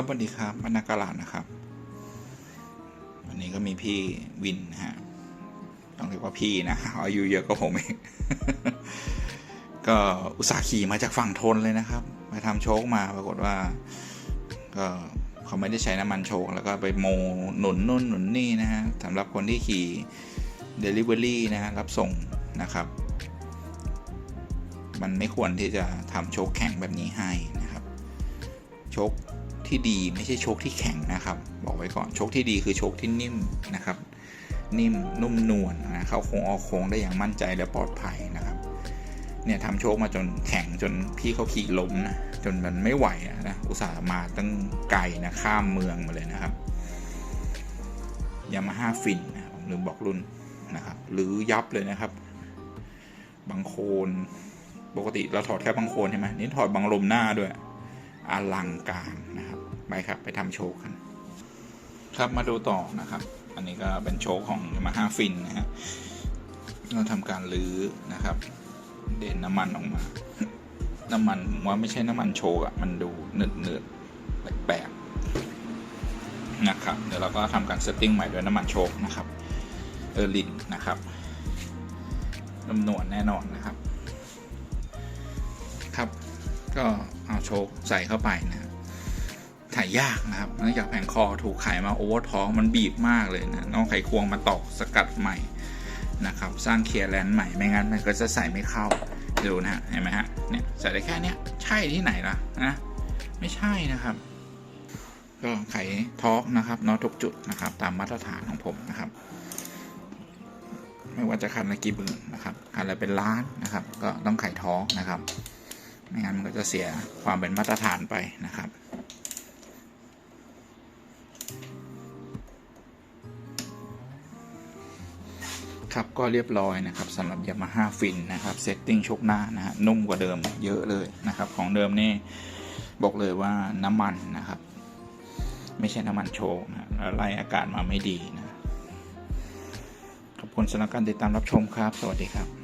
ครับสวัสดีครับบรรณากาลาดนะครับ วันนี้ก็มีพี่วินนะฮะต้องเรียกว่าพี่นะอายุเยอะก็ผมเองก็อุตส่าห์ขี่มาจากฝั่งทนเลยนะครับมาทำโชคมาปรากฏว่า ก็เขาไม่ได้ใช้น้ำมันโชคแล้วก็ไปโมหนุนนุ่นหนุนนี่นะฮะสำหรับคนที่ขี่ Delivery นะฮะรับส่งนะครับ มันไม่ควรที่จะทำโชคแข็งแบบนี้ให้นะครับ โชค ที่ดีไม่ใช่โชคที่แข็งนะครับ บอกไว้ก่อนโชคที่ดีคือโชคที่นิ่มนะครับ นิ่มนุ่มนวลนะเข้าโค้งออกโค้งได้อย่างมั่นใจและปลอดภัยนะครับ เนี่ยทำโชคมาจนแข็งจนพี่เขาขี่ล้มนะจนมันไม่ไหวอะนะอุตส่าห์มาตั้งไกลนะข้ามเมืองมาเลยนะครับยามาฮ่าฟินนะผมลืมบอกรุ่นนะครับหรือยับเลยนะครับ บางโคนปกติเราถอดแค่บางโคนใช่ไหมนี่ถอดบางลมหน้าด้วยอลังการนะ ไปครับ ไปทำโชว์กัน ครับมาดูต่อนะครับ อันนี้ก็เป็นโชว์ของมาฮาฟินนะฮะเราทำการลื้อนะครับ เด่นน้ำมันออกมา น้ำมันว่าไม่ใช่น้ำมันโชว์อะมันดูเนืดเนืดๆแปลกๆนะครับ เดี๋ยวเราก็ทำการเซตติ้งใหม่ด้วยน้ำมันโชว์นะครับ เออร์ลินนะครับจำนวนแน่นอนนะครับ ครับ ก็เอาโชว์ใส่เข้าไปนะครับ ถ่ายยากนะครับเนื่องจากแผงคอถูกไขมาโอเวอร์ท้องมันบีบมากเลยนะน้องไขควงมาตอกสกัดใหม่นะครับ สร้างเคลียร์แลนด์ใหม่ไม่งั้นมันก็จะใส่ไม่เข้าดูนะฮะเห็นไหมฮะเนี่ยใส่ได้แค่เนี้ยใช่ที่ไหนล่ะนะไม่ใช่นะครับ ก็ไขทอร์กนะครับน็อตทุกจุดนะครับ ตามมาตรฐานของผมนะครับ ไม่ว่าจะคันละกี่หมื่นนะครับคันละเป็นล้านนะครับ ก็ต้องไขท้องนะครับ ไม่งั้นมันก็จะเสียความเป็นมาตรฐานไปนะครับ ครับก็เรียบร้อยนะครับสำหรับ Yamaha Fin นะครับเซตติ้งชกหน้านะฮะนุ่มกว่าเดิมเยอะเลยนะครับของเดิมนี่บอกเลยว่าน้ำมันนะครับ ไม่ใช่น้ำมันโชกนะไล่อากาศมาไม่ดีนะขอบคุณสำหรับการติดตามรับชมครับ สวัสดีครับ